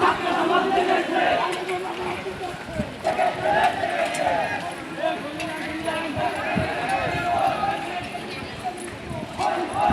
জেগেছে রক্তে আগুন লেগেছে আন্দোলন আমার জেগেছে